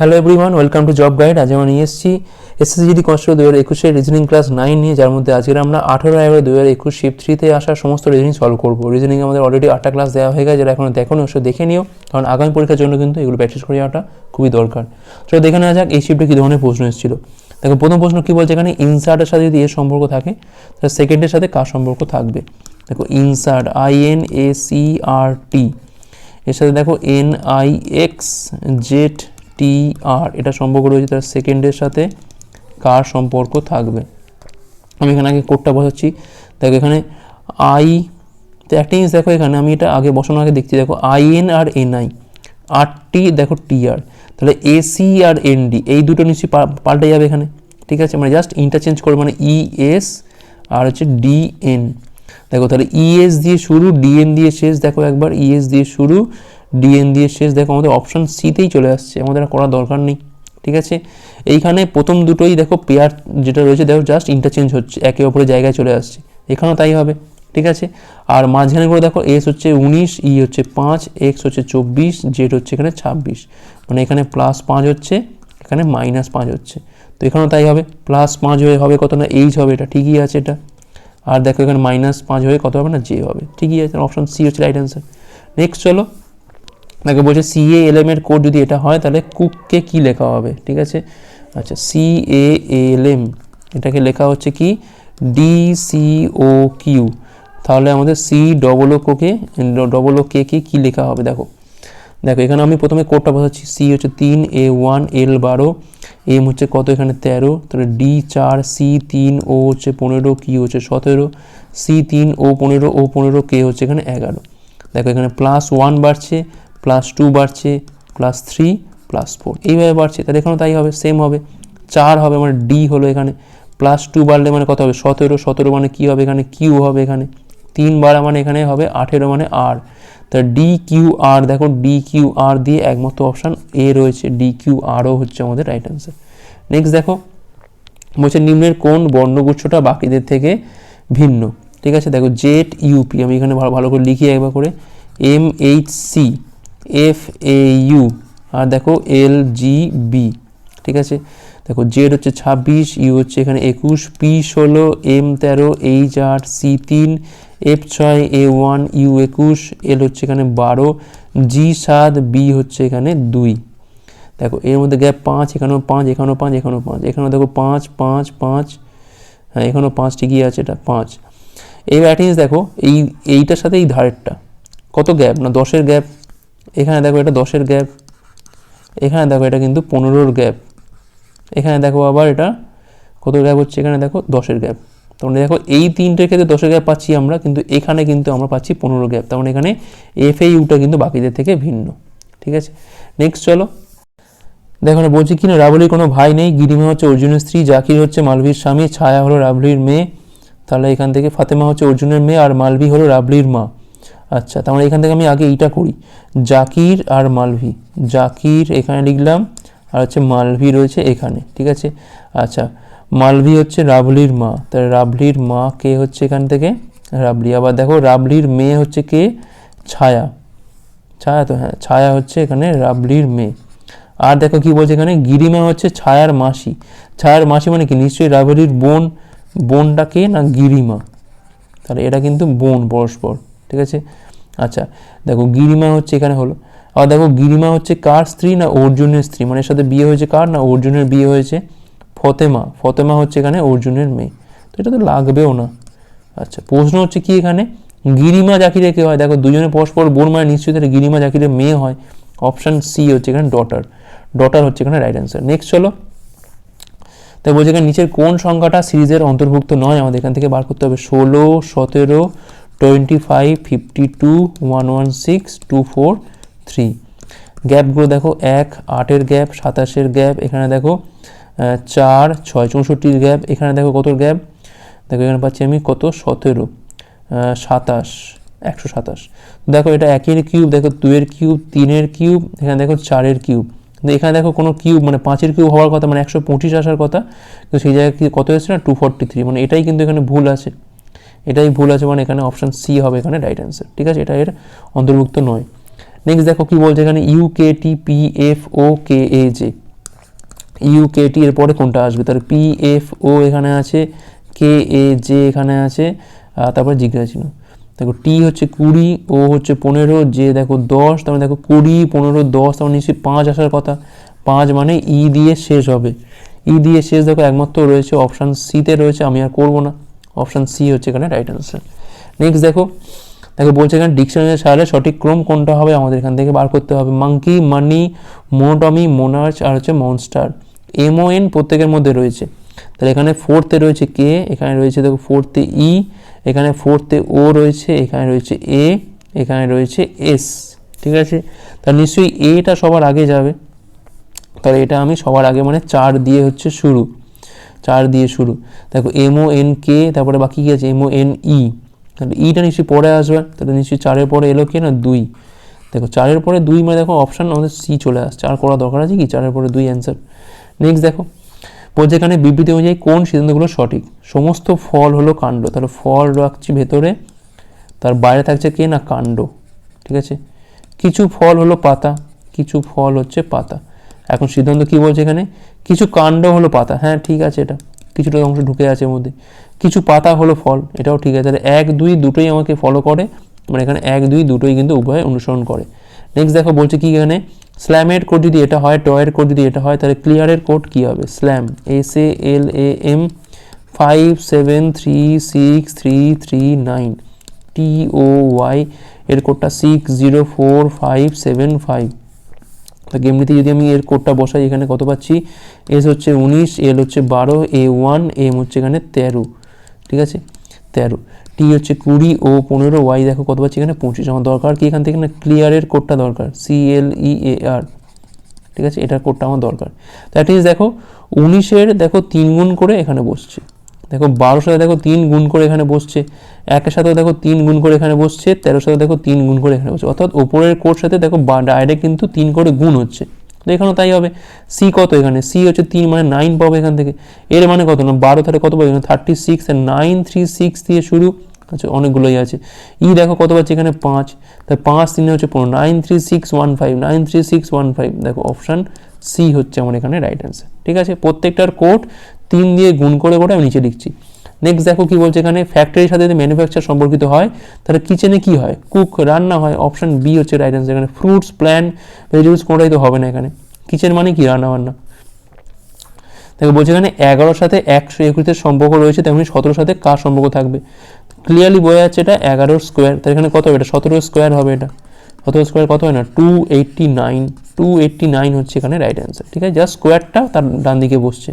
Hello everyone welcome to job guide আজ আমরা নিয়ে এসেছি এসএসজিডি কনস্টেবল দু হাজার একুশের রিজনিং ক্লাস নাইন নিয়ে, যার মধ্যে আজকে আমরা আঠেরো এগারো দু হাজার একুশ শিফট থ্রিতে আসা সমস্ত রিজনিং সলভ করব। রিজনিং আমাদের অলরেডি আটটা ক্লাস দেওয়া হয়ে গেছে, যারা এখনও দেখো অবশ্য দেখে নিও। কারণ আগামী পরীক্ষার জন্য কিন্তু এগুলো প্র্যাকটিস করে যাওয়াটা খুবই দরকার। চলো দেখে নেওয়া যাক এই শিফটে কী ধরনের প্রশ্ন এসেছিল। দেখো, প্রথম প্রশ্ন কী বলছে এখানে? ইনসার্টের সাথে যদি এর সম্পর্ক থাকে, তাহলে সেকেন্ডের সাথে কার সম্পর্ক থাকবে? দেখো insert I N A C R T এর সাথে দেখো N I X Z T R এটা সম্পর্ক রয়েছে তার সেকেন্ডের সাথে, কার সম্পর্ক থাকবে। আমি এখানে আগে কোডটা বসাচ্ছি। দেখো এখানে আই তো দেখো এখানে, আমি এটা আগে বসানোর আগে দেখছি, দেখো I N R N I R T দেখো টি আর তাহলে এসি আর এন ডি এই দুটো নিশ্চয়ই পাল্টে যাবে এখানে। ঠিক আছে? মানে জাস্ট ইন্টারচেঞ্জ করবে মানে ই এস আর হচ্ছে ডি এন দেখো তাহলে ইএস দিয়ে শুরু ডিএন দিয়ে শেষ। দেখো একবার ইএস দিয়ে শুরু। ডিএন দিয়ে শেষ দেখো, আমাদের অপশন সিতেই চলে আসছে, আমাদের আর করার দরকার নেই, ঠিক আছে? এইখানে প্রথম দুটোই দেখো পেয়ার যেটা রয়েছে, দেখো জাস্ট ইন্টারচেঞ্জ হচ্ছে, একে অপরের জায়গায় চলে আসছে, এখানেও তাই হবে, ঠিক আছে? আর মাঝখানে করে দেখো এস হচ্ছে উনিশ ই হচ্ছে পাঁচ এক্স হচ্ছে চব্বিশ জেড হচ্ছে এখানে ছাব্বিশ মানে এখানে প্লাস পাঁচ হচ্ছে, এখানে মাইনাস পাঁচ হচ্ছে, তো এখানেও তাই হবে প্লাস পাঁচ হয়ে হবে কত না এইচ হবে এটা, ঠিকই আছে এটা, আর দেখো এখানে মাইনাস পাঁচ হয়ে কত হবে না জে হবে, ঠিকই আছে অপশন সি হচ্ছে রাইট অ্যান্সার নেক্সট চলো দেখো বলছে সি এ এল এম এর কোড যদি এটা হয়, তাহলে কুককে কি লেখা হবে? ঠিক আছে? আচ্ছা সি এ এল এম এটাকে লেখা হচ্ছে কি? ডি সি ও কিউ তাহলে আমাদের সি ডবল ও কোকে ডবল ও কে কে কী লেখা হবে? দেখো দেখো, এখানে আমি প্রথমে কোডটা বসাচ্ছি। সি হচ্ছে তিন এ ওয়ান এল বারো এম হচ্ছে কত এখানে? তেরো। তাহলে ডি চার সি তিন ও হচ্ছে পনেরো কি হচ্ছে সতেরো সি তিন ও পনেরো ও পনেরো কে হচ্ছে এখানে এগারো। দেখো, এখানে প্লাস ওয়ান বাড়ছে প্লাস টু বাড়ছে প্লাস থ্রি প্লাস ফোর এইভাবে বাড়ছে। তাহলে এখানেও তাই হবে সেম হবে। চার হবে মানে ডি হলো এখানে। প্লাস টু বাড়লে মানে কত হবে? সতেরো। সতেরো মানে কী হবে এখানে? কিউ হবে এখানে। তিন বাড়া মানে এখানে হবে আঠেরো মানে আর তা ডি কিউ আর দেখো ডি কিউ আর দিয়ে একমাত্র অপশান এ রয়েছে। ডি কিউ আরও হচ্ছে আমাদের রাইট অ্যান্সার নেক্সট দেখো, বলছে নিম্নের কোন বর্ণগুচ্ছটা বাকিদের থেকে ভিন্ন? ঠিক আছে, দেখো জেড ইউপি আমি এখানে ভালো করে লিখি একবার করে। M H C F A U R দেখো এল জি বি ঠিক আছে? দেখো জেড হচ্ছে ছাব্বিশ ইউ হচ্ছে এখানে একুশ পি ষোলো এম তেরো এইচ আট সি তিন এফ ছয় এ ওয়ান ইউ একুশ এল হচ্ছে এখানে বারো জি সাত বি হচ্ছে এখানে দুই। দেখো এর মধ্যে গ্যাপ পাঁচ, এখানেও পাঁচ এখানেও পাঁচ এখানেও পাঁচ, এখানেও দেখো পাঁচ পাঁচ পাঁচ হ্যাঁ এখানেও পাঁচ ঠিকই আছে, এটা পাঁচ। এই ব্যাটিংস দেখো এই, এইটার সাথে এই ধারেরটা, কত গ্যাপ না দশের গ্যাপ এখানে দেখো এটা দশের গ্যাপ, এখানে দেখো এটা কিন্তু পনেরোর গ্যাপ, এখানে দেখো আবার এটা কত গ্যাপ হচ্ছে? এখানে দেখো দশের গ্যাপ। তখন দেখো এই তিনটের ক্ষেত্রে দশের গ্যাপ পাচ্ছি আমরা, কিন্তু এখানে কিন্তু আমরা পাচ্ছি পনেরো গ্যাপ। তেমন এখানে এফ ইউটা কিন্তু বাকিদের থেকে ভিন্ন। ঠিক আছে? নেক্সট চলো। দেখো না বলছি কি না, রাবলির কোনো ভাই নেই, গিরিমা হচ্ছে অর্জুনের স্ত্রী, জাকির হচ্ছে মালভীর স্বামী, ছায়া হলো রাবলির মেয়ে, তাহলে এখান থেকে ফাতেমা হচ্ছে অর্জুনের মেয়ে, আর মালভি হলো রাবলির মা। আচ্ছা মানে এখান থেকে আমি আগে এইটা করি। জাকির আর মালভি। জাকির এখানে লিখলাম, আর হচ্ছে মালভি রয়েছে এখানে, ঠিক আছে? আচ্ছা মালভি হচ্ছে রাবলির মা। তাহলে রাবলির মা কে হচ্ছে এখান থেকে? রাবলি। আবার দেখো, রাবলির মেয়ে হচ্ছে কে? ছায়া। ছায়া তো হ্যাঁ ছায়া হচ্ছে এখানে রাবলির মেয়ে। আর দেখো কি বলছে এখানে? গিরিমা হচ্ছে ছায়ার মাসি। ছায়ার মাসি মানে কি? নিশ্চয়ই রাবলির বোন, বোনটা কে না গিরিমা? তাহলে এটা কিন্তু বোন, পরস্পর। ঠিক আছে? আচ্ছা দেখো গিরিমা হচ্ছে এখানে হলো। আর দেখো গিরিমা হচ্ছে কার স্ত্রী না অর্জুনের স্ত্রী? মানে এর সাথে বিয়ে হয়েছে কার না অর্জুনের বিয়ে হয়েছে? ফতেমা। ফতেমা হচ্ছে এখানে অর্জুনের মেয়ে। তো এটা তো লাগবেও না। আচ্ছা প্রশ্ন হচ্ছে কি এখানে? গিরিমা জাকিরে কে হয়? দেখো, দুজনে পরস্পর বোন মানে নিশ্চয়ই তাহলে গিরিমা জাকিরের মেয়ে হয়। অপশান সি হচ্ছে এখানে ডটার ডটার হচ্ছে এখানে রাইট অ্যান্সার নেক্সট চলো। তাই বলছে এখানে নিচের কোন সংখ্যাটা সিরিজের অন্তর্ভুক্ত নয়? আমাদের এখান থেকে বার করতে হবে। ষোলো, সতেরো twenty five fifty two one one six two four three গ্যাপগুলো দেখো, এক, আটের গ্যাপ, সাতাশের গ্যাপ, এখানে দেখো চার, ছয়, চৌষট্টির গ্যাপ, এখানে দেখো কত গ্যাপ? দেখো এখানে পাচ্ছি আমি কত? সতেরো। সাতাশ, একশো সাতাশ। দেখো এটা একের কিউব, দেখো দুয়ের কিউব, তিনের কিউব, এখানে দেখো চারের কিউব। এখানে দেখো কোনো কিউব মানে পাঁচের কিউব হওয়ার কথা মানে একশো পঁচিশ আসার কথা, কিন্তু সেই জায়গায় কত এসেছে না? টু ফর্টি থ্রি মানে এটাই কিন্তু এখানে ভুল আছে। এটাই ভুল আছে মানে এখানে অপশান সি হবে এখানে রাইট অ্যান্সার ঠিক আছে? এটা এর অন্তর্ভুক্ত নয়। নেক্সট দেখো কি বলছে এখানে U K T P F O K A J U K T এর পরে কোনটা আসবে? তার পি এফ ও এখানে আছে কে এ জে এখানে আছে তারপরে জিজ্ঞাসা চিহ্ন দেখো টি হচ্ছে কুড়ি ও হচ্ছে পনেরো যে দেখো দশ, তার মানে দেখো কুড়ি, পনেরো, দশ, তার মানে নিশ্চয়ই পাঁচ আসার কথা। পাঁচ মানে ই দিয়ে শেষ হবে। ই দিয়ে শেষ দেখো একমাত্র রয়েছে অপশান সিতে রয়েছে, আমি আর করব না। অপশান সি হচ্ছে এখানে রাইট অ্যান্সার নেক্সট দেখো দেখো বলছে এখানে ডিকশনারি সাহায্যে সঠিক ক্রম কোনটা হবে? আমাদের এখান থেকে বার করতে হবে। মাঙ্কি মানি মোনটমি মোনার্চ আর হচ্ছে মনস্টার এমও এন প্রত্যেকের মধ্যে রয়েছে। তাহলে এখানে ফোর্থে রয়েছে কে? এখানে রয়েছে দেখো ফোর্থে ই এখানে ফোর্থে ও রয়েছে, এখানে রয়েছে এ এখানে রয়েছে এস ঠিক আছে? তাহলে নিশ্চয়ই এটা সবার আগে যাবে। তাহলে এটা আমি সবার আগে মানে চার দিয়ে হচ্ছে শুরু। চার দিয়ে শুরু। দেখো এমও এন কে তারপরে বাকি কি আছে? এমও এন ই তাহলে ইটা নিশ্চয়ই পরে আসবে, তাহলে নিশ্চয়ই চারের পরে এলো কে না? দুই। দেখো, চারের পরে দুই মানে দেখো অপশান আমাদের সি চলে আসছে। আর করা দরকার আছে কি? চারের পরে দুই অ্যান্সার নেক্সট দেখো বলছে এখানে বিবৃতি অনুযায়ী কোন সিদ্ধান্তগুলো সঠিক? সমস্ত ফল হলো কাণ্ড। তাহলে ফল রাখছি ভেতরে, তার বাইরে থাকছে কে না? কাণ্ড। ঠিক আছে? কিছু ফল হলো পাতা, কিছু ফল হচ্ছে পাতা। এখন সিদ্ধান্ত কি বলছে এখানে? কিছু কাণ্ড হলো পাতা। হ্যাঁ ঠিক আছে এটা। কিছুটা অংশ ঢুকে আছে এর মধ্যে। কিছু পাতা হলো ফল। এটাও ঠিক আছে। তাহলে এক, দুই, দুটোই আমাকে ফলো করে। মানে এখানে এক, দুই, দুটোই কিন্তু উভয় অনুসরণ করে। নেক্সট দেখো, বলছে কি এখানে? স্ল্যামের কোড যদি এটা হয় টয়ের কোড যদি এটা হয়, তাহলে ক্লিয়ারের কোড কি হবে? Slam S A L A M five seven three six three three nine T O Y এর কোডটা six zero four five seven five তাকে এমনিতে যদি আমি এর কোডটা বসাই, এখানে কত পাচ্ছি? এস হচ্ছে উনিশ এল হচ্ছে বারো এ ওয়ান এম হচ্ছে এখানে তেরো, ঠিক আছে? তেরো। টি হচ্ছে কুড়ি ও পনেরো ওয়াই দেখো কত পাচ্ছি এখানে? পঁচিশ। আমার দরকার কি এখান থেকে না ক্লিয়ারের কোডটা দরকার? সি এল ই এ আর ঠিক আছে? এটার কোডটা আমার দরকার। দ্যাট ইজ দেখো, উনিশের, দেখো তিন গুণ করে এখানে বসছে। দেখো বারোর সাথে দেখো তিন গুণ করে এখানে বসছে। একের সাথে দেখো তিন গুণ করে এখানে বসছে, তেরোর সাথে দেখো তিন গুণ করে এখানে বসছে। অর্থাৎ ওপরের কোড সাথে দেখো ডাইরেক্ট কিন্তু তিন করে গুণ হচ্ছে। তো এখানেও তাই হবে। সি কত এখানে? সি হচ্ছে তিন মানে নাইন পাবো এখান থেকে। এর মানে কত না? বারো তাহলে কত পাবো এখানে? Thirty six nine three six দিয়ে শুরু। আচ্ছা অনেকগুলোই আছে। ই দেখো কত পাচ্ছি এখানে? পাঁচ। তাই পাঁচ তিনে হচ্ছে পনেরো। Nine three six one five nine three six one five দেখো অপশান সি হচ্ছে আমার এখানে রাইট অ্যান্সার ঠিক আছে? প্রত্যেকটার কোড তিন দিয়ে গুণ করে করে আমি নিচে লিখছি। নেক্সট দেখো কি বলছে এখানে ফ্যাক্টরির সাথে যদি ম্যানুফ্যাকচার সম্পর্কিত হয়, তাহলে কিচেনে কি হয়? কুক রান্না হয়। অপশান বি হচ্ছে রাইট অ্যান্সার এখানে ফ্রুটস প্ল্যান ভেজিটেবলস কোনোটাই তো হবে না এখানে। কিচেন মানে কি? রান্না বান্না দেখো বলছে এখানে এগারোর সাথে একশো একুশের সম্পর্ক রয়েছে, তেমনি সতেরোর সাথে কার সম্পর্ক থাকবে? ক্লিয়ারলি বোঝা যাচ্ছে এটা এগারোর স্কোয়ার তাহলে এখানে কত হবে এটা? সতেরো স্কোয়ার হবে এটা। সতেরো স্কোয়ার কত হয় না? Two eighty nine two eighty nine হচ্ছে এখানে রাইট অ্যান্সার ঠিক আছে? জাস্ট স্কোয়ারটা তার ডান দিকে বসছে।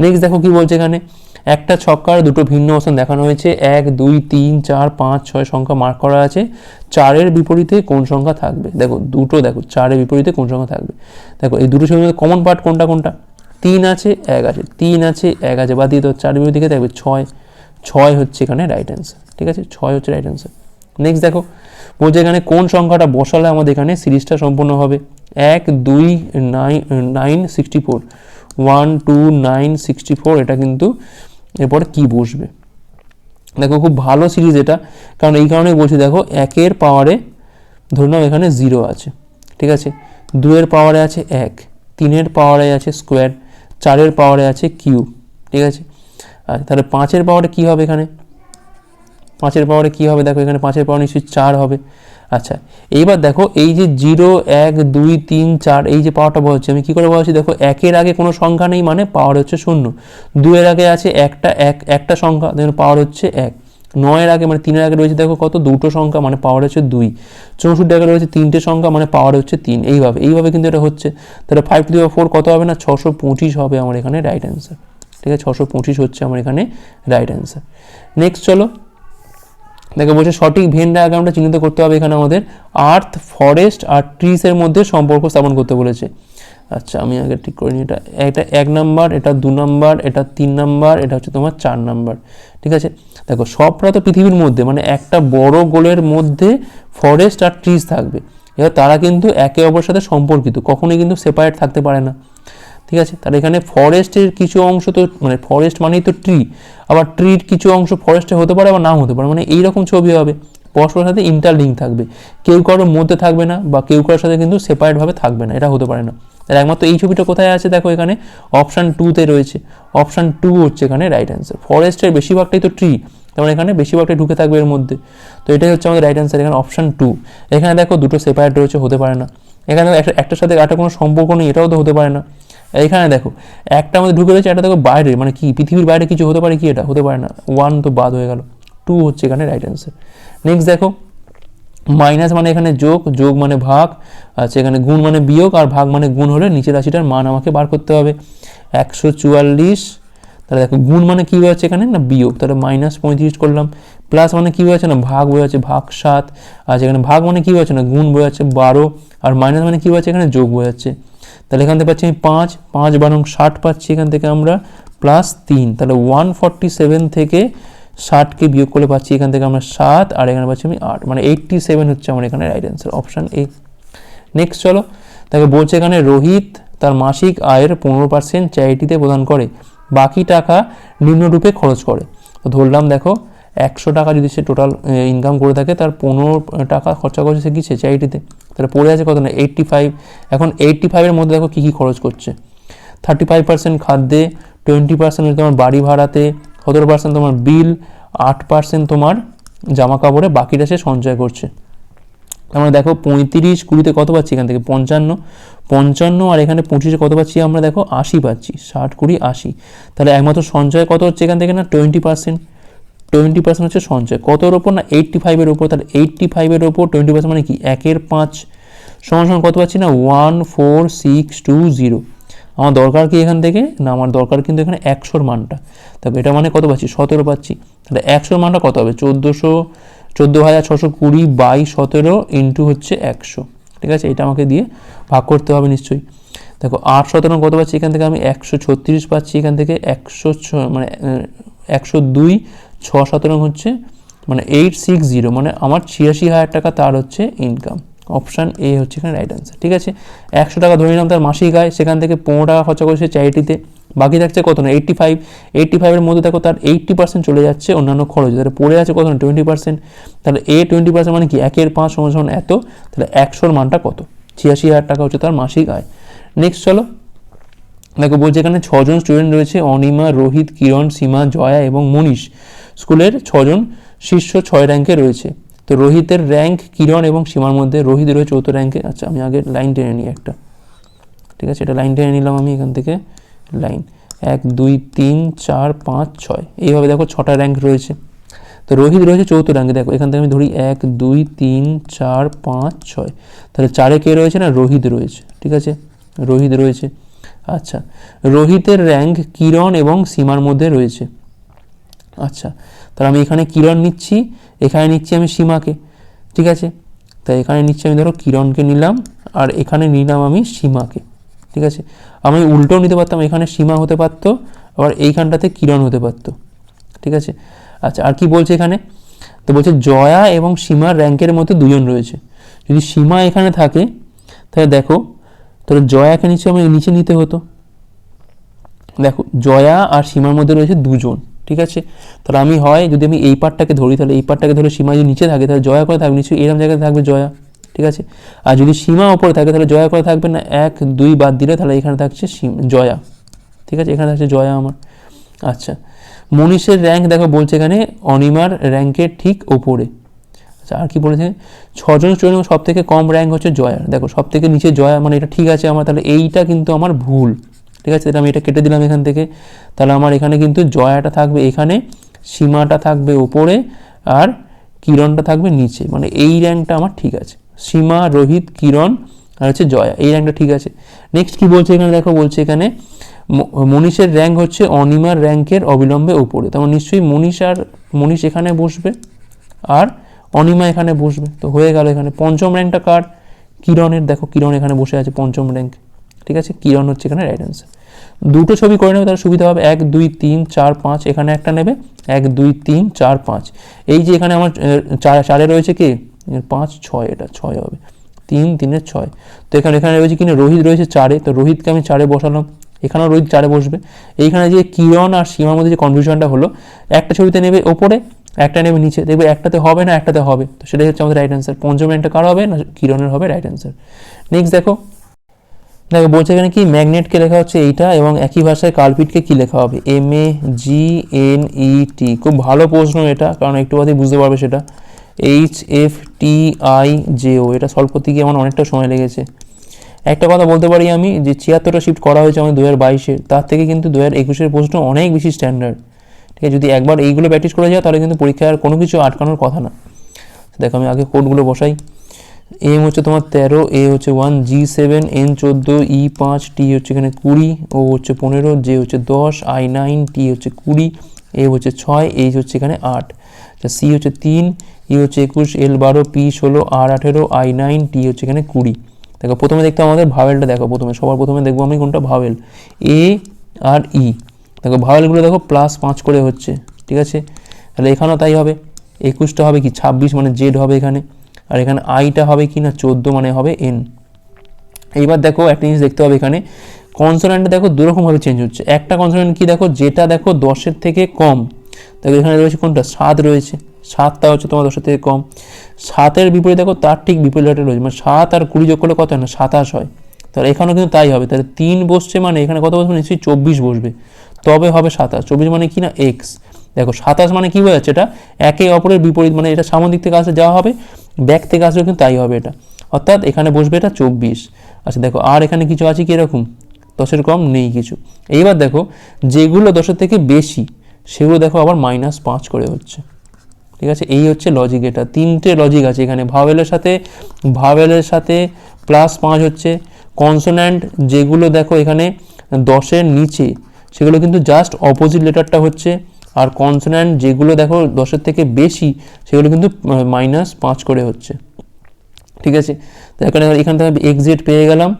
নেক্সট দেখো কি বলছে এখানে। একটা ছক্কার দুটো ভিন্ন অবস্থান দেখানো হয়েছে। এক, দুই, তিন, চার, পাঁচ, ছয় সংখ্যা মার্ক করা আছে। চারের বিপরীতে কোন সংখ্যা থাকবে? দেখো, দুটো দেখো, চারের বিপরীতে কোন সংখ্যা থাকবে? দেখো, এই দুটো সংখ্যার কমন পার্ট কোনটা কোনটা? তিন আছে, এক আছে। তিন আছে, এক আছে। বা দিয়ে তো চারের বিপরীতে থাকবে? ছয়। ছয় হচ্ছে এখানে রাইট অ্যান্সার ঠিক আছে? ছয় হচ্ছে রাইট অ্যান্সার নেক্সট দেখো, বলছে এখানে কোন সংখ্যাটা বসালে আমাদের এখানে সিরিজটা সম্পূর্ণ হবে? এক, দুই nine nine sixty four one two nine sixty four এটা কিন্তু এরপরে কি বসবে? দেখো খুব ভালো সিরিজ এটা, কারণ এই কারণে বলছি, দেখো একের পাওয়ারে ধরে নাও এখানে জিরো আছে, ঠিক আছে? দুয়ের পাওয়ারে আছে এক, তিনের পাওয়ারে আছে স্কোয়ার চারের পাওয়ারে আছে কিউব ঠিক আছে? আর তাহলে পাঁচের পাওয়ারে কী হবে এখানে? পাঁচের পাওয়ারে কী হবে? দেখো এখানে পাঁচের পাওয়ার নিশ্চয়ই চার হবে। আচ্ছা এইবার দেখো এই যে জিরো, এক, দুই, তিন, চার, এই যে পাওয়ারটা বলছি আমি কী করে বলছি দেখো, একের আগে কোনো সংখ্যা নেই মানে পাওয়ার হচ্ছে শূন্য। দুয়ের আগে আছে একটা, এক, একটা সংখ্যা, দেখুন পাওয়ার হচ্ছে এক। নয়ের আগে মানে তিনের আগে রয়েছে দেখো কত? দুটো সংখ্যা মানে পাওয়ার হচ্ছে দুই। চৌষট্টি আগে রয়েছে তিনটে সংখ্যা মানে পাওয়ার হচ্ছে তিন। এইভাবে এইভাবে কিন্তু এটা হচ্ছে। তাহলে ফাইভ টু ফোর কত হবে না? ছশো পঁচিশ হবে আমার এখানে রাইট অ্যান্সার ঠিক আছে, ছশো পঁচিশ হচ্ছে আমার এখানে রাইট অ্যান্সার নেক্সট চলো দেখো বলছে সঠিক ভেন ডায়াগ্রামটা চিহ্নিত করতে হবে এখানে আমাদের। আর্থ ফরেস্ট আর ট্রিসের মধ্যে সম্পর্ক স্থাপন করতে বলেছে। আচ্ছা আমি আগে ঠিক করে নিই, এটা এটা এক নাম্বার, এটা দু নাম্বার, এটা তিন নাম্বার, এটা হচ্ছে তোমার চার নাম্বার। ঠিক আছে? দেখো, সবটা তো পৃথিবীর মধ্যে মানে একটা বড় গোলের মধ্যে ফরেস্ট আর ট্রিজ থাকবে। এবার তারা কিন্তু একে অপরের সাথে সম্পর্কিত, কখনোই কিন্তু সেপারেট থাকতে পারে না। ঠিক আছে? তাহলে এখানে ফরেস্টের কিছু অংশ তো মানে ফরেস্ট মানেই তো ট্রি আবার ট্রির কিছু অংশ ফরেস্টে হতে পারে, আবার নাও হতে পারে। মানে এইরকম ছবি হবে। পরস্পরের সাথে ইন্টারলিঙ্ক থাকবে। কেউ কারোর মধ্যে থাকবে না বা কেউ কারোর সাথে কিন্তু সেপারেটভাবে থাকবে না। এটা হতে পারে না। তাহলে একমাত্র এই ছবিটা কোথায় আছে? দেখো এখানে অপশান টুতে রয়েছে। অপশান টু হচ্ছে এখানে রাইট অ্যান্সার ফরেস্টের বেশিরভাগটাই তো ট্রি যেমন এখানে বেশিরভাগটাই ঢুকে থাকবে এর মধ্যে। তো এটাই হচ্ছে আমাদের রাইট অ্যান্সার এখানে অপশান টু এখানে দেখো দুটো সেপারেট রয়েছে, হতে পারে না। এখানে একটা, একটার সাথে একটা কোনো সম্পর্ক নেই, এটাও তো হতে পারে না। এইখানে দেখো, একটা আমাদের ঢুকে রয়েছে, একটা দেখো বাইরে মানে কি, পৃথিবীর বাইরে কিছু হতে পারে কি এটা? হতে পারে না। ওয়ান তো বাদ হয়ে গেল। টু হচ্ছে এখানে রাইট অ্যান্সার নেক্সট দেখো মাইনাস মানে এখানে যোগ যোগ মানে ভাগ আচ্ছা এখানে গুণ মানে বিয়োগ, আর ভাগ মানে গুণ হলে নিচের রাশিটার মান আমাকে বার করতে হবে। একশো চুয়াল্লিশ, তাহলে দেখো গুণ মানে কী হয়েছে এখানে? না, বিয়োগ। তাহলে মাইনাস পঁয়ত্রিশ করলাম। প্লাস মানে কী হয়েছে না? ভাগ বয়ে আছে ভাগ সাত। আর এখানে ভাগ মানে কী হয়েছে না? গুণ বয়ে আছে বারো। আর মাইনাস মানে কী হয়েছে এখানে? যোগ বয়ে যাচ্ছে। তাহলে এখান থেকে পাচ্ছি আমি পাঁচ পাঁচ বারং ষাট পাচ্ছি এখান থেকে আমরা প্লাস তিন। তাহলে ওয়ান ফর্টি সেভেন থেকে ষাটকে বিয়োগ করলে পাচ্ছি এখান থেকে আমরা সাত, আর এখানে পাচ্ছি আমি আট। মানে এইটটি সেভেন হচ্ছে আমার এখানে right answer option A next চলো, তাকে বলছে এখানে রোহিত তার মাসিক আয়ের পনেরো পার্সেন্ট চ্যারিটিতে প্রদান করে, বাকি টাকা নিম্নরূপে খরচ করে। তো ধরলাম দেখো, একশো টাকা যদি সে টোটাল ইনকাম করে থাকে, তার পনেরো টাকা খরচা করছে সে কিসে চ্যারিটিতে তাহলে পড়ে আছে কত না? এইট্টি ফাইভ এখন এইট্টি ফাইভের মধ্যে দেখো কী কী খরচ করছে। থার্টি ফাইভ পার্সেন্ট খাদ্যে টোয়েন্টি পার্সেন্ট তোমার বাড়ি ভাড়াতে, সতেরো পার্সেন্ট তোমার বিল আট পার্সেন্ট তোমার জামা কাপড়ে বাকিটা সে সঞ্চয় করছে। আমরা দেখো পঁয়ত্রিশ কুড়িতে কত পাচ্ছি এখান থেকে? পঞ্চান্ন। পঞ্চান্ন আর এখানে পঁচিশে কত পাচ্ছি আমরা? দেখো আশি পাচ্ছি, ষাট কুড়ি, আশি। তাহলে একমাত্র সঞ্চয় কত হচ্ছে এখান থেকে না? টোয়েন্টি পার্সেন্ট টোয়েন্টি পার্সেন্ট হচ্ছে সঞ্চয়। কতর ওপর না এইট্টি ফাইভের ওপর তাহলে এইট্টি ফাইভের ওপর টোয়েন্টি পার্সেন্ট মানে কি? একের পাঁচ। সমান সমান কত পাচ্ছি না? One four six two zero আমার দরকার কি এখান থেকে? না, আমার দরকার কিন্তু এখানে একশোর মানটা। তবে এটা মানে কত পাচ্ছি? সতেরো পাচ্ছি। তাহলে একশোর মানটা কত হবে? চোদ্দোশো, চোদ্দ হাজার ছশো কুড়ি বাই সতেরো ইন্টু হচ্ছে একশো। ঠিক আছে? এটা আমাকে দিয়ে ভাগ করতে হবে নিশ্চয়ই। দেখো, আট সতেরো কত পাচ্ছি এখান থেকে? আমি একশো ছত্রিশ পাচ্ছি এখান থেকে। একশো মানে একশো দুই ছ সতেরো হচ্ছে মানে এইট সিক্স জিরো মানে আমার ছিয়াশি হাজার টাকা তার হচ্ছে ইনকাম অপশান এ হচ্ছে এখানে রাইট অ্যান্সার ঠিক আছে? একশো টাকা ধরে নিলাম তার মাসিক আয়, সেখান থেকে পনেরো টাকা খরচা করেছে চ্যারিটিতে বাকি থাকছে কত না এইট্টি ফাইভ এইট্টি ফাইভের মধ্যে দেখো তার এইট্টি পার্সেন্ট চলে যাচ্ছে অন্যান্য খরচ। তাহলে পড়ে আছে কত না টোয়েন্টি পার্সেন্ট তাহলে এ টোয়েন্টি পার্সেন্ট মানে কি? একের পাঁচ সমান এত, তাহলে একশোর মানটা কত? ছিয়াশি হাজার টাকা হচ্ছে তার মাসিক আয়। নেক্সট চলো। দেখো বলছে এখানে ছজন স্টুডেন্ট রয়েছে, অনিমা, রোহিত, কিরণ, সীমা, জয়া এবং মনীষ। স্কুলের ছজন শীর্ষ ছয় র্যাঙ্কে রয়েছে। তো রোহিতের র্যাঙ্ক কিরণ এবং সীমার মধ্যে রোহিত রয়েছে চৌথ র্যাঙ্কে আচ্ছা আমি আগে লাইন টেনে নিই একটা। ঠিক আছে, এটা লাইন টেনে নিলাম আমি এখান থেকে। লাইন এক, দুই, তিন, চার, পাঁচ, ছয়। এইভাবে দেখো ছটা র্যাঙ্ক রয়েছে। তো রোহিত রয়েছে চৌথ র্যাঙ্কে দেখো, এখান থেকে আমি ধরি এক, দুই, তিন, চার, পাঁচ, ছয়। তাহলে চারে কে রয়েছে না? রোহিত রয়েছে। ঠিক আছে, রোহিত রয়েছে। আচ্ছা রোহিতের র্যাঙ্ক কিরণ এবং সীমার মধ্যে রয়েছে। আচ্ছা তাহলে আমি এখানে কিরণ নিচ্ছি, এখানে নিচ্ছি আমি সীমাকে, ঠিক আছে? তাই এখানে নিচ্ছি আমি ধরো কিরণকে নিলাম, আর এখানে নিলাম আমি সীমাকে, ঠিক আছে? আমি উল্টো নিতে পারতাম, এখানে সীমা হতে পারতো, আবার এইখানটাতে কিরণ হতে পারতো, ঠিক আছে? আচ্ছা আর কি বলছে এখানে? তো বলছে জয়া এবং সীমার র্যাঙ্কের মধ্যে দুজন রয়েছে, যদি সীমা এখানে থাকে, তাহলে দেখো, তাহলে জয়াকে নিচে আমি নিচে নিতে হতো, দেখো, জয়া আর সীমার মধ্যে রয়েছে দুজন ঠিক আছে? তাহলে আমি হয় যদি আমি এই পার্টটাকে ধরি, তাহলে এই পার্টটাকে ধরে সীমা যদি নিচে থাকে, তাহলে জয়া করে থাকবে? নিশ্চয়ই এরকম জায়গায় থাকবে জয়া, ঠিক আছে? আর যদি সীমা ওপরে থাকে, তাহলে জয়া করে থাকবে না? এক, দুই বাদ দিলে তাহলে এখানে থাকছে জয়া, ঠিক আছে? এখানে থাকছে জয়া আমার। আচ্ছা মনীষের র্যাঙ্ক দেখো বলছে এখানে, অনিমার র্যাঙ্কের ঠিক ওপরে আচ্ছা আর কি বলেছে? ছজন স্টুডেন্ট সব থেকে কম র্যাঙ্ক হচ্ছে জয়ার। দেখো সব থেকে নিচে জয়া মানে এটা ঠিক আছে আমার, তাহলে এইটা কিন্তু আমার ভুল। ঠিক আছে? আমি এটা কেটে দিলাম এখান থেকে। তাহলে আমার এখানে কিন্তু জয়াটা থাকবে এখানে, সীমাটা থাকবে ওপরে, আর কিরণটা থাকবে নিচে। মানে এই র্যাঙ্কটা আমার ঠিক আছে। সীমা, রোহিত, কিরণ, আর হচ্ছে জয়া। এই র্যাঙ্কটা ঠিক আছে। নেক্সট কি বলছে এখানে? দেখো, বলছে এখানে মনীষের র্যাঙ্ক হচ্ছে অনিমার র্যাঙ্কের অবিলম্বে ওপরে। তেমন নিশ্চয়ই মনীষ আর, মনীষ এখানে বসবে, আর অনিমা এখানে বসবে। তো হয়ে গেল এখানে। পঞ্চম র্যাঙ্কটা কার? কিরণের। দেখো, কিরণ এখানে বসে আছে পঞ্চম র্যাঙ্ক। ঠিক আছে? কিরণ হচ্ছে এখানে রাইট অ্যান্সার দুটো ছবি করে নেবে, তাহলে সুবিধা হবে এক, দুই, তিন, চার, পাঁচ, এখানে একটা নেবে। এক, দুই, তিন, চার, পাঁচ। এই যে এখানে আমার চার, চারে রয়েছে কি? পাঁচ, ছয়, এটা ছয় হবে। তিন, তিনের ছয়। তো এখানে এখানে রয়েছে কিনা রোহিত রয়েছে চারে। তো রোহিতকে আমি চারে বসালাম। এখানেও রোহিত চারে বসবে। এইখানে যে কিরণ আর সীমার মধ্যে যে কনফিউশনটা হলো, একটা ছবিতে নেবে ওপরে, একটা নেবে নিচে। দেখবে একটাতে হবে না একটাতে হবে। তো সেটাই হচ্ছে আমাদের রাইট অ্যান্সার পঞ্চম লাইনটা কার হবে না? কিরণের হবে রাইট অ্যান্সার নেক্সট দেখো। দেখো, বলছে এখানে কি? ম্যাগনেটকে লেখা হচ্ছে এইটা এবং একই ভাষায় কালপিটকে কি লেখা হবে? M A G N E টি খুব ভালো প্রশ্ন এটা, কারণ একটু বাদেই বুঝতে পারবে সেটা। H F T I J O এটা সলভ করতে গিয়ে আমার অনেকটা সময় লেগেছে। একটা কথা বলতে পারি আমি, যে ছিয়াত্তরটা শিফট করা হয়েছে আমাদের দু হাজার বাইশের তার থেকে কিন্তু দু হাজার একুশের প্রশ্ন অনেক বেশি স্ট্যান্ডার্ড ঠিক আছে, যদি একবার এইগুলো প্র্যাকটিস করে যাও, তাহলে কিন্তু পরীক্ষার কোনো কিছু আটকানোর কথা না। দেখো, আমি আগে কোডগুলো বসাই। এম হচ্ছে তোমার তেরো এ হচ্ছে ওয়ান জি সেভেন এন চোদ্দ ই পাঁচ টি হচ্ছে এখানে কুড়ি ও হচ্ছে পনেরো জে হচ্ছে দশ আই নাইন টি হচ্ছে কুড়ি এ হচ্ছে ছয় এইচ হচ্ছে এখানে আট। আচ্ছা সি হচ্ছে তিন ই হচ্ছে একুশ এল বারো পি ষোলো আর আঠেরো আই নাইন টি হচ্ছে এখানে কুড়ি। দেখো, প্রথমে দেখতে আমাদের ভাওয়েলটা দেখো প্রথমে, সবার প্রথমে দেখব আমি কোনটা ভাওয়েল। এ আর ই দেখো, ভাওয়েলগুলো দেখো প্লাস পাঁচ করে হচ্ছে, ঠিক আছে? তাহলে এখানেও তাই হবে, একুশটা হবে কি, ছাব্বিশ মানে জেড হবে এখানে। আর এখানে আইটা হবে কি না? চোদ্দ মানে হবে এন এইবার দেখো একটা জিনিস দেখতে হবে এখানে। কনসোনেন্টটা দেখো দুরকমভাবে চেঞ্জ হচ্ছে। একটা কনসোনেন্ট কি দেখো? যেটা দেখো দশের থেকে কম। দেখো এখানে রয়েছে কোনটা? সাত রয়েছে। সাতটা হচ্ছে তোমার দশের থেকে কম। সাতের বিপরীতে দেখো তার ঠিক বিপরীতে রয়েছে। মানে সাত আর কুড়ি যোগ করলে কত হয় না? সাতাশ হয়। তাহলে এখানেও কিন্তু তাই হবে। তাহলে তিন বসছে মানে এখানে কত বসবে? নিশ্চয়ই চব্বিশ বসবে। তবে হবে সাতাশ। চব্বিশ মানে কি না? এক্স দেখো, সাতাশ মানে কি যাচ্ছে? এটা একে অপরের বিপরীত মানে এটা সামন দিক থেকে আসলে যাওয়া হবে, ব্যাক থেকে আসলেও কিন্তু তাই হবে এটা। অর্থাৎ এখানে বসবে এটা চব্বিশ। আচ্ছা দেখো, আর এখানে কিছু আছে কি এরকম? দশের কম নেই কিছু। এইবার দেখো, যেগুলো দশের থেকে বেশি, সেগুলো দেখো আবার মাইনাস পাঁচ করে হচ্ছে। ঠিক আছে? এই হচ্ছে লজিক এটা। তিনটে লজিক আছে এখানে। ভাওয়েলের সাথে ভাওয়েলের সাথে প্লাস পাঁচ হচ্ছে। কনসোন্যান্ট যেগুলো দেখো এখানে দশের নিচে সেগুলো কিন্তু জাস্ট অপোজিট লেটারটা হচ্ছে। আর কনসোন্যান্ট যেগুলো দেখো দশের থেকে বেশি, সেগুলো কিন্তু মাইনাস পাঁচ করে হচ্ছে। ঠিক আছে? তো এখানে এখান থেকে এক্সিট পেয়ে গেলাম।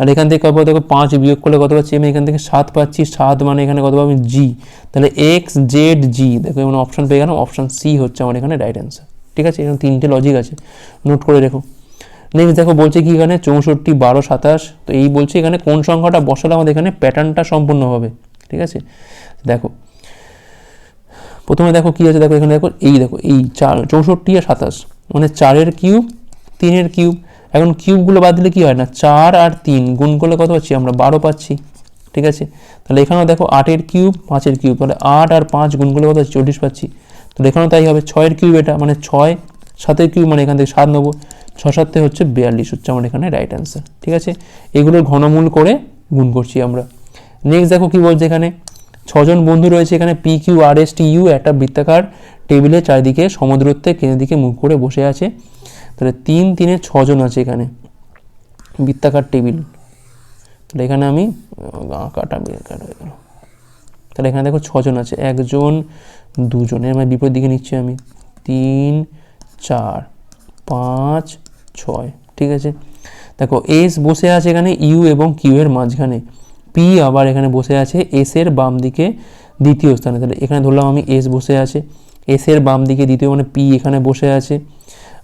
আর এখান থেকে কত, দেখো পাঁচ বিয়োগ করলে কত পাচ্ছি? আমি এখান থেকে সাত পাচ্ছি। সাত মানে এখানে কত পাবো জি তাহলে এক্স জেড জি দেখো এখানে অপশান পেয়ে গেলাম। অপশান সি হচ্ছে আমার এখানে রাইট অ্যান্সার ঠিক আছে? এখানে তিনটে লজিক আছে। নোট করে রেখো। নেক্সট দেখো বলছে কি এখানে? চৌষট্টি, বারো, সাতাশ। তো এই বলছে এখানে কোন সংখ্যাটা বসালে আমাদের এখানে প্যাটার্নটা সম্পূর্ণ হবে? ঠিক আছে? দেখো, প্রথমে দেখো কি আছে? দেখো এখানে দেখো, এই দেখো, এই চার, চৌষট্টি আর সাতাশ। মানে চারের কিউব, তিনের কিউব। এখন কিউবগুলো বাদ দিলে কি হয় না? চার আর তিন গুণ করলে কত পাচ্ছি? আমরা বারো পাচ্ছি। ঠিক আছে? তাহলে এখানেও দেখো আটের কিউব, পাঁচের কিউব। তাহলে আট আর পাঁচ গুণ করলে কত চল্লিশ পাচ্ছি। তাহলে এখানেও তাই হবে। ছয়ের কিউব এটা মানে ছয়, সাতের কিউব মানে এখান থেকে সাত নেব। ছ সাতে হচ্ছে বিয়াল্লিশ, হচ্ছে আমার এখানে রাইট অ্যান্সার ঠিক আছে? এগুলোর ঘনমূল করে গুণ করছি আমরা। নেক্সট দেখো কি বলছে এখানে। ছজন বন্ধু রয়েছে এখানে P Q R S T U একটা বৃত্তাকার টেবিলের চারিদিকে সমুদ্রত্বে কেনের দিকে মুখ করে বসে আছে। তাহলে তিন তিনে ছজন আছে এখানে, বৃত্তাকার টেবিল তাহলে এখানে আমি কাটা কাটা হয়ে গেল। তাহলে এখানে দেখো ছজন আছে, একজন দুজন এর মানে বিপরীত দিকে নিচ্ছি আমি। তিন, চার, পাঁচ, ছয়, ঠিক আছে? দেখো এস বসে আছে এখানে ইউ এবং কিউ এর মাঝখানে। পি আবার এখানে বসে আছে এস এর বাম দিকে দ্বিতীয় স্থানে। তাহলে এখানে ধরলাম আমি এস বসে আছে এস এর বাম দিকে দ্বিতীয় মানে পি এখানে বসে আছে।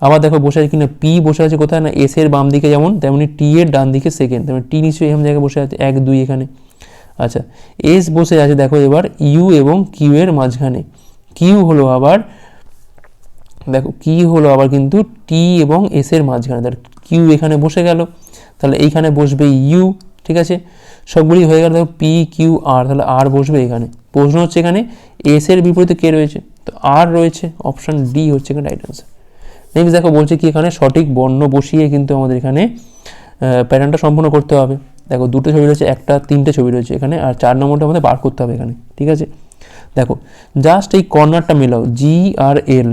আবার দেখো বসে আছে কিনা পি বসে আছে কোথায় না এস এর বাম দিকে যেমন, তেমনি টি এর ডান দিকে সেকেন্ড তেমনি টি নিশ্চয়ই এরকম জায়গায় বসে আছে, এক, দুই এখানে। আচ্ছা এস বসে আছে দেখো এবার ইউ এবং কিউ এর মাঝখানে। কিউ হলো আবার, দেখো কি হলো আবার কিন্তু টি এবং এস এর মাঝখানে। তাহলে কিউ এখানে বসে গেল, তাহলে এইখানে বসবে ইউ ঠিক আছে? সবগুলি হয়ে গেল দেখো পি কিউ আর তাহলে আর বসবে এখানে। প্রশ্ন হচ্ছে এখানে এস এর বিপরীতে কে রয়েছে? তো আর রয়েছে অপশান ডি হচ্ছে এখানে রাইট অ্যান্সার নেক্সট দেখো, বলছে কি এখানে সঠিক বর্ণ বসিয়ে কিন্তু আমাদের এখানে প্যাটার্নটা সম্পূর্ণ করতে হবে। দেখো, দুটো ছবি রয়েছে, একটা, তিনটে ছবি রয়েছে এখানে, আর চার নম্বরটা আমাদের বার করতে হবে এখানে, ঠিক আছে? দেখো জাস্ট এই কর্নারটা মেলাও জি আর এল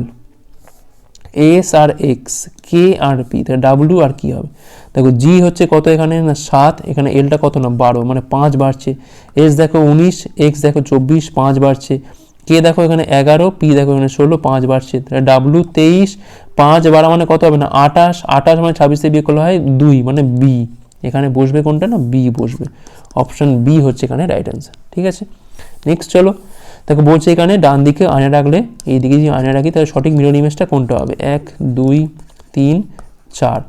এস আর এক্স কে আর পি তাহলে ডাব্লিউ আর কি হবে? দেখো জি হচ্ছে কত এখানে? না, সাত, এখানে এলটা কত না? বারো মানে পাঁচ বাড়ছে। এস দেখো উনিশ এক্স দেখো চব্বিশ, পাঁচ বাড়ছে। কে দেখো এখানে এগারো পি দেখো এখানে ষোলো, পাঁচ বাড়ছে। তাহলে ডাব্লু তেইশ, পাঁচ বাড়া মানে কত হবে না? আঠাশ আঠাশ মানে ছাব্বিশ বিয়ে করলে হয় দুই মানে বি এখানে বসবে কোনটা না? বি বসবে। অপশন বি হচ্ছে এখানে রাইট অ্যান্সার ঠিক আছে? নেক্সট চলো। দেখো বলছে এখানে ডান দিকে আয়না রাখলে, এই দিকে যদি আয়না রাখি, তাহলে সঠিক মিরর ইমেজটা কোনটা হবে? এক, দুই, তিন, চার।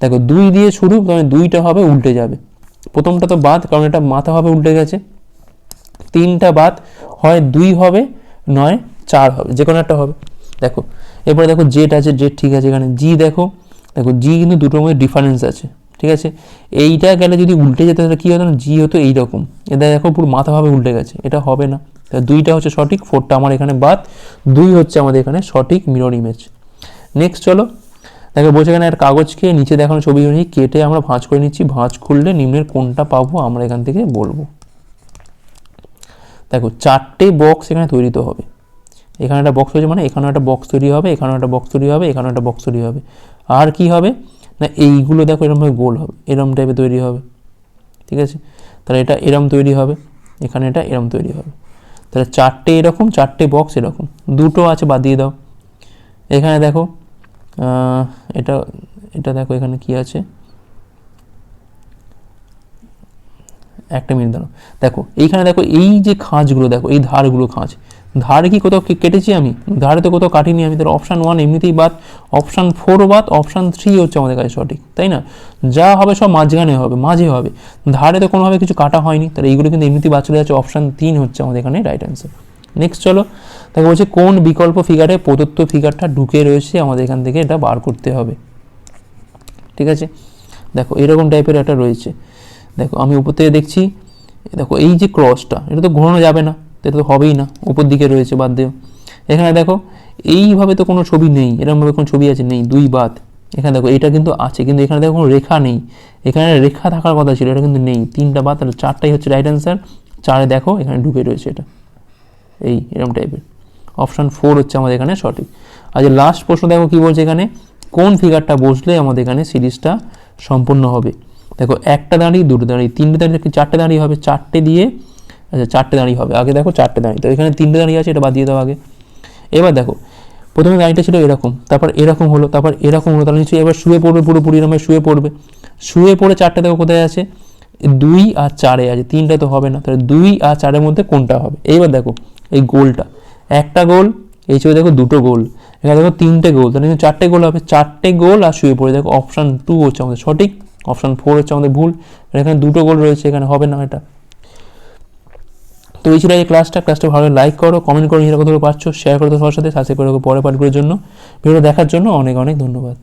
দেখো, দুই দিয়ে শুরু মানে দুইটা হবে, উল্টে যাবে। প্রথমটা তো বাদ, কারণ এটা মাথা হবে, উল্টে গেছে। তিনটা বাদ, হয় দুই হবে, নয়, চার হবে, যে কোনো একটা হবে। দেখো, এরপরে দেখো জেড আছে জেড ঠিক আছে এখানে। জি দেখো দেখো জি কিন্তু দুটোর মধ্যে ডিফারেন্স আছে, ঠিক আছে? এইটা গেলে যদি উল্টে যেত, তাহলে কী হতো না? জি হতো এইরকম। এটা দেখো, পুরো মাথাভাবে উল্টে গেছে। এটা হবে না। তা দুইটা হচ্ছে সঠিক ফোরটা আমার এখানে বাদ, দুই হচ্ছে আমাদের এখানে সঠিক মিরর ইমেজ নেক্সট চলো, দেখো বলছে এখানে একটা কাগজকে নিচে দেখানো ছবি অনুযায়ী কেটে আমরা ভাঁজ করে নিচ্ছি, ভাঁজ খুললে নিম্নের কোনটা পাবো আমরা এখান থেকে বলব। দেখো, চারটে বক্স এখানে তৈরি তো হবে। এখানে একটা বক্স হয়েছে মানে এখানেও একটা বক্স তৈরি হবে, এখানেও একটা বক্স তৈরি হবে, এখানেও একটা বক্স তৈরি হবে। আর কি হবে? না, এইগুলো দেখো এরমভাবে গোল হবে, এরম টাইপের তৈরি হবে। ঠিক আছে? তাহলে এটা এরম তৈরি হবে, এখানে এটা এরম তৈরি হবে। তাহলে চারটে এরকম, চারটে বক্স এরকম। দুটো আছে, বাদ দিয়ে দাও। এখানে দেখো এটা এটা দেখো এখানে কি আছে। একটা মিনিট দাঁড়ো দেখো, এইখানে দেখো, এই যে খাঁজগুলো, দেখো, এই ধারগুলো খাঁজ। ধারে কি কোথাও কেটেছি আমি? ধারে তো কোথাও কাটিনি আমি। তাহলে অপশান ওয়ান এমনিতেই বাদ। অপশান ফোর বাদ অপশান থ্রি হচ্ছে আমাদের কাছে সঠিক, তাই না? যা হবে সব মাঝখানে হবে, মাঝে হবে। ধারে তো কোনোভাবে কিছু কাটা হয়নি, তাহলে এইগুলো কিন্তু এমনিতেই বাদ চলে যাচ্ছে। অপশান তিন হচ্ছে আমাদের এখানে রাইট অ্যান্সার নেক্সট চলো দেখো বলছে কোন বিকল্প ফিগারে প্রদত্ত ফিগারটা ঢুকে রয়েছে? আমাদের এখান থেকে এটা বার করতে হবে। ঠিক আছে? দেখো, এরকম টাইপের একটা রয়েছে। দেখো, আমি উপর থেকে দেখছি, দেখো, এই যে ক্রসটা এটা তো ঘোরানো যাবে না। এটা তো হবেই না, উপর দিকে রয়েছে, বাদ দিও। এখানে দেখো, এইভাবে তো কোনো ছবি নেই এরকমভাবে কোনো ছবি আছে, নেই, দুই বাদ। এখানে দেখো, এটা কিন্তু আছে, কিন্তু এখানে দেখো কোনো রেখা নেই। এখানে রেখা থাকার কথা ছিল, এটা কিন্তু নেই। তিনটা বাদ, তাহলে চারটাই হচ্ছে রাইট অ্যান্সার চারে দেখো, এখানে ঢুকে রয়েছে এটা। এই এরকম টাইপের অপশান ফোর হচ্ছে আমাদের এখানে সঠিক। আর যে লাস্ট প্রশ্ন দেখো কি বলছে এখানে? কোন ফিগারটা বসলে আমাদের এখানে সিরিজটা সম্পূর্ণ হবে? দেখো, একটা দাঁড়িয়ে, দুটো দাঁড়িয়ে, তিনটে দাঁড়িয়ে, চারটে দাঁড়িয়ে হবে। চারটে দিয়ে আচ্ছা চারটে দাঁড়িয়ে হবে। আগে দেখো চারটে দাঁড়িয়ে। তো এখানে তিনটে দাঁড়িয়ে আছে, এটা বাদ দিয়ে দাও আগে। এবার দেখো, প্রথমে দাঁড়িটা ছিল এরকম। তারপর এরকম হলো, তারপর এরকম হলো। তাহলে নিশ্চয়ই এবার শুয়ে পড়বে, পুরোপুরি এরকম শুয়ে পড়বে। শুয়ে পড়ে চারটে দেখো কোথায় আছে? দুই আর চারে আছে। তিনটা তো হবে না। তাহলে দুই আর চারের মধ্যে কোনটা হবে? এইবার দেখো, এই গোলটা। একটা গোল, এই ছবি দেখো দুটো গোল। এখানে দেখো তিনটে গোল। তাহলে কিন্তু চারটে গোল হবে। চারটে গোল আর শুয়ে পড়ে। দেখো অপশান টু হচ্ছে আমাদের সঠিক অপশান ফোর হচ্ছে আমাদের ভুল। এখানে দুটো গোল রয়েছে, এখানে হবে না এটা। তো এই ছিল এই ক্লাসটা ক্লাসটা ভালো লাইক করো কমেন্ট করো নিজের কতগুলো পাচ্ছ শেয়ার করো সবার সাথে সাবস্ক্রাইব করে পরে পাঠগুলোর জন্য। ভিডিও দেখার জন্য অনেক অনেক ধন্যবাদ।